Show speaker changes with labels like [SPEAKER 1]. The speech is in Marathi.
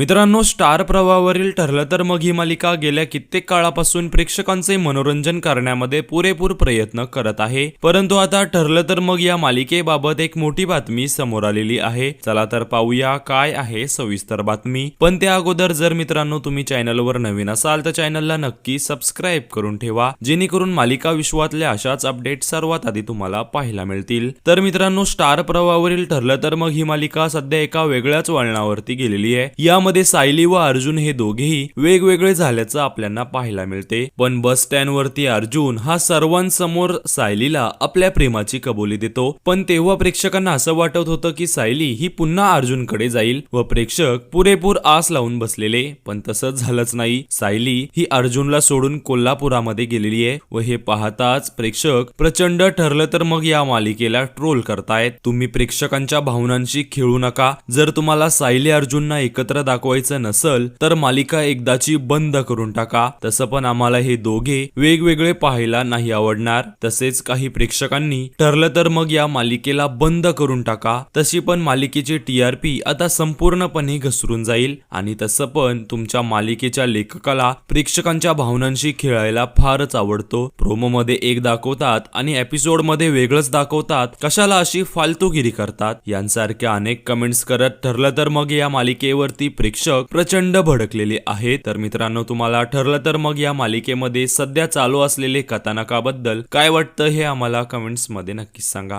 [SPEAKER 1] मित्रांनो स्टार प्रवाहावरील ठरलं तर मग ही मालिका गेल्या कित्येक काळापासून प्रेक्षकांचे मनोरंजन करण्यामध्ये पुरेपूर प्रयत्न करत आहे. परंतु आता ठरलं तर मग या मालिकेबाबत एक मोठी बातमी समोर आलेली आहे. चला तर पाहूया काय आहे सविस्तर बातमी. पण त्या अगोदर जर मित्रांनो तुम्ही चॅनलवर नवीन असाल तर चॅनलला नक्की सबस्क्राईब करून ठेवा जेणेकरून मालिका विश्वातल्या अशाच अपडेट सर्वात आधी तुम्हाला पाहायला मिळतील. तर मित्रांनो स्टार प्रवाहावरील ठरलं तर मग ही मालिका सध्या एका वेगळ्याच वळणावरती गेलेली आहे. यामध्ये सायली व अर्जुन हे दोघेही वेगवेगळे झाल्याचं आपल्याला पाहायला मिळते. पण बस स्टँड वरती अर्जुन हा सर्वांसमोर सायलीला आपल्या प्रेमाची कबुली देतो. पण तेव्हा प्रेक्षकांना असं वाटत होतं की सायली ही पुन्हा अर्जुनकडे जाईल व प्रेक्षक पुरेपूर आस लावून बसलेले. पण तसंच झालंच नाही. सायली ही अर्जुनला सोडून कोल्हापुरामध्ये गेलेली आहे व हे पाहताच प्रेक्षक प्रचंड ठरलं तर मग या मालिकेला ट्रोल करतायत. तुम्ही प्रेक्षकांच्या भावनांशी खेळू नका. जर तुम्हाला सायली अर्जुनना एकत्र दाखवायचं नसल तर मालिका एकदाची बंद करून टाका. तसं पण आम्हाला हे दोघे वेगवेगळे पाहायला नाही आवडणार. तसेच काही प्रेक्षकांनी ठरलं तर मग या मालिकेला बंद करून टाका. तशी पण मालिकेची टीआरपी आता संपूर्णपणे घसरून जाईल. आणि तसं पण तुमच्या मालिकेच्या लेखकाला प्रेक्षकांच्या भावनांशी खेळायला फारच आवडतो. प्रोमो मध्ये एक दाखवतात आणि एपिसोडमध्ये वेगळंच दाखवतात. कशाला अशी फालतूगिरी करतात? यांसारख्या अनेक कमेंट्स करत ठरलं तर मग या मालिकेवरती प्रेक्षक प्रचंड भडकलेले आहेत. तर मित्रांनो तुम्हाला ठरलं तर मग या मालिकेमध्ये सध्या चालू असलेले कथानकाबद्दल काय वाटतं हे आम्हाला कमेंट्समध्ये नक्कीच सांगा.